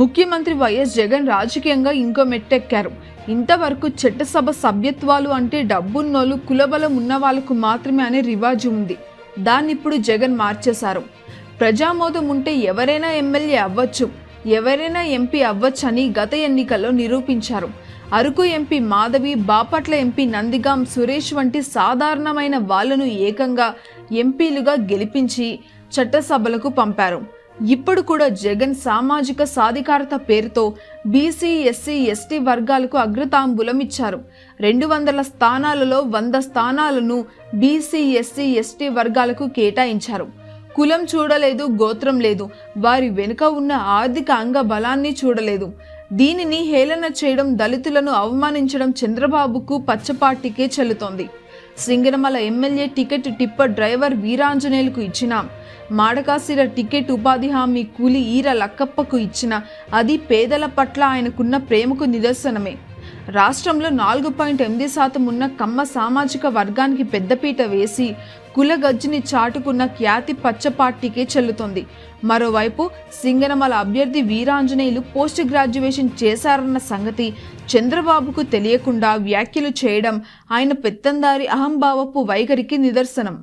ముఖ్యమంత్రి వైఎస్ జగన్ రాజకీయంగా ఇంకో మెట్టెక్కారు. ఇంతవరకు చట్టసభ సభ్యత్వాలు అంటే డబ్బున్నోళ్ళు కులబలం ఉన్న వాళ్ళకు మాత్రమే అనే రివాజు ఉంది. దాన్ని ఇప్పుడు జగన్ మార్చేశారు. ప్రజామోదం ఉంటే ఎవరైనా ఎమ్మెల్యే అవ్వచ్చు ఎవరైనా ఎంపీ అవ్వచ్చని గత ఎన్నికల్లో నిరూపించారు. అరకు ఎంపీ మాధవి బాపట్ల ఎంపీ నందిగాం సురేష్ వంటి సాధారణమైన వాళ్ళను ఏకంగా ఎంపీలుగా గెలిపించి చట్టసభలకు పంపారు. ఇప్పుడు కూడా జగన్ సామాజిక సాధికారత పేరుతో బీసీ ఎస్సీ ఎస్టీ వర్గాలకు అగ్రతాంబూలం ఇచ్చారు. రెండు వందల స్థానాలలో వంద స్థానాలను బీసీ ఎస్సీ ఎస్టీ వర్గాలకు కేటాయించారు. కులం చూడలేదు గోత్రం లేదు. వారి వెనుక ఉన్న ఆర్థిక అంగ బలాన్ని చూడలేదు. దీనిని హేళన చేయడం దళితులను అవమానించడం చంద్రబాబుకు పచ్చపాటికే చెల్లుతోంది. Singanamala MLA ticket tipper driver వీరాంజనేయులకు ఇచ్చిన. మాడకాసిర టికెట్ ఉపాధి హామీ కూలి ఈర లక్కప్పకు ఇచ్చిన. అది పేదల పట్ల ఆయనకున్న ప్రేమకు నిదర్శనమే. రాష్ట్రంలో నాలుగు పాయింట్ ఎనిమిది శాతం ఉన్న కమ్మ సామాజిక వర్గానికి పెద్దపీట వేసి కులగజ్జిని చాటుకున్న ఖ్యాతి పచ్చపార్టీకే చెల్లుతుంది. మరోవైపు సింగనమల అభ్యర్థి వీరాంజనేయులు పోస్ట్ గ్రాడ్యుయేషన్ చేశారన్న సంగతి చంద్రబాబుకు తెలియకుండా వ్యాఖ్యలు చేయడం ఆయన పెత్తందారి అహంభావపు వైఖరికి నిదర్శనం.